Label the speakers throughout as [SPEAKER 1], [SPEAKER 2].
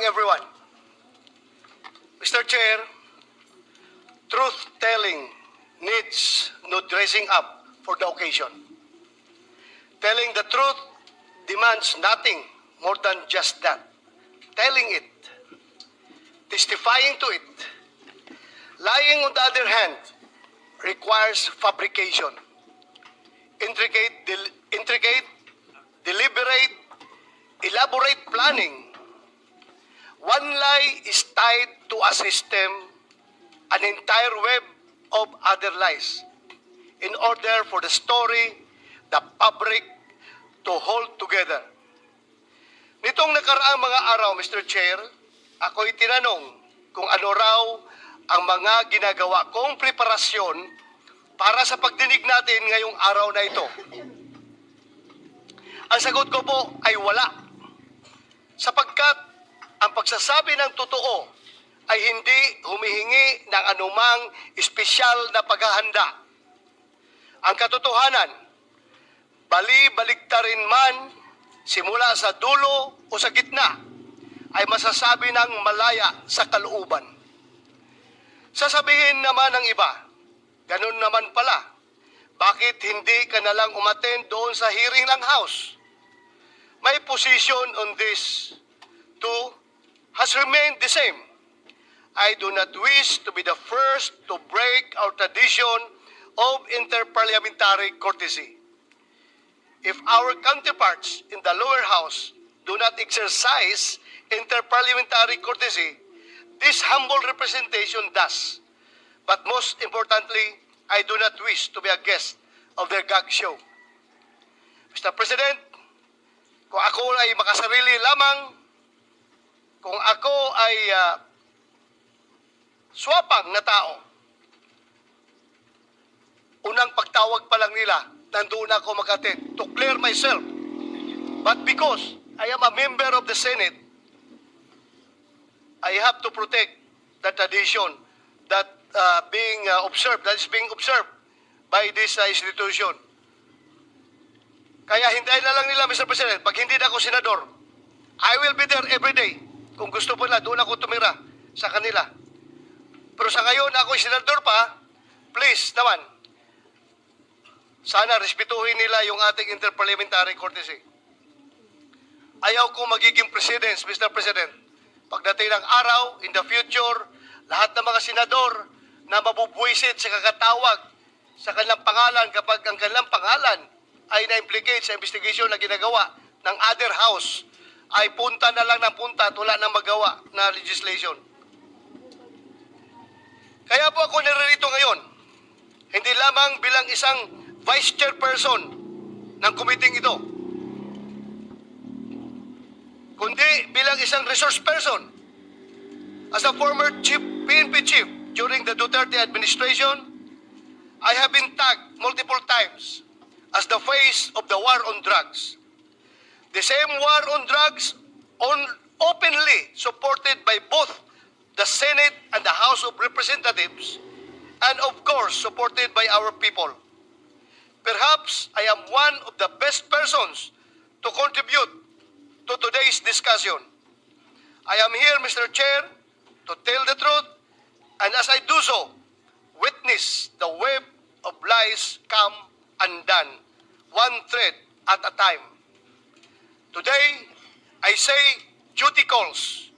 [SPEAKER 1] morning, everyone. Mr. Chair, truth-telling needs no dressing up for the occasion. Telling the truth demands nothing more than just that. Telling it, testifying to it. Lying, on the other hand, requires fabrication. Intricate, del- intricate, deliberate, elaborate planning. One lie is tied to a system, an entire web of other lies, in order for the story, the fabric, to hold together. Nitong nakaraang mga araw, Mr. Chair, ako'y tinanong kung ano raw ang mga ginagawa kong preparasyon para sa pagdinig natin ngayong araw na ito. Ang sagot ko po ay wala. Sapagkat ang pagsasabi ng totoo ay hindi humihingi ng anumang espesyal na paghahanda. Ang katotohanan, bali-baligtarin man, simula sa dulo o sa gitna, ay masasabi ng malaya sa kalooban. Sasabihin naman ng iba, ganun naman pala, bakit hindi ka nalang umaten doon sa hearing ng House? My position on this too has remained the same. I do not wish to be the first to break our tradition of interparliamentary courtesy. If our counterparts in the lower house do not exercise interparliamentary courtesy, this humble representation does. But most importantly, I do not wish to be a guest of their gag show. Mr. President, kung ako ay makasarili lamang, kung ako ay ah, swapang na tao, unang pagtawag pa lang nila, nandoon ako mag-attend to clear myself. But because I am a member of the Senate, I have to protect the tradition that uh, being uh, observed, that is being observed by this uh, institution. Kaya hintayin na lang nila, Mr. President, pag hindi na ako senador, I will be there every day. Kung gusto po nila, doon ako tumira sa kanila. Pero sa ngayon, ako senador pa, please naman, sana respetuhin nila yung ating interparliamentary courtesy. Ayaw ko magiging presidents, Mr. President. Pagdating ng araw, in the future, lahat ng mga senador na mabubwisit sa kakatawag sa kanilang pangalan kapag ang kanilang pangalan ay na-implicate sa investigation na ginagawa ng other house, ay punta na lang ng punta at wala nang magawa na legislation. Kaya po ako naririto ngayon, hindi lamang bilang isang vice chairperson ng committee ito, kundi bilang isang resource person. As a former chief, PNP chief during the Duterte administration, I have been tagged multiple times as the face of the war on drugs. The same war on drugs on openly supported by both the Senate and the House of Representatives and of course supported by our people. Perhaps I am one of the best persons to contribute to today's discussion. I am here, Mr. Chair, to tell the truth, and as I do so, witness the web of lies come undone, one thread at a time. Today, I say duty calls.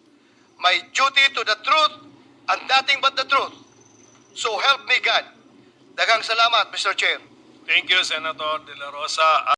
[SPEAKER 1] My duty to the truth and nothing but the truth. So help me God. Dagang salamat, Mr. Chair.
[SPEAKER 2] Thank you, Senator De La Rosa.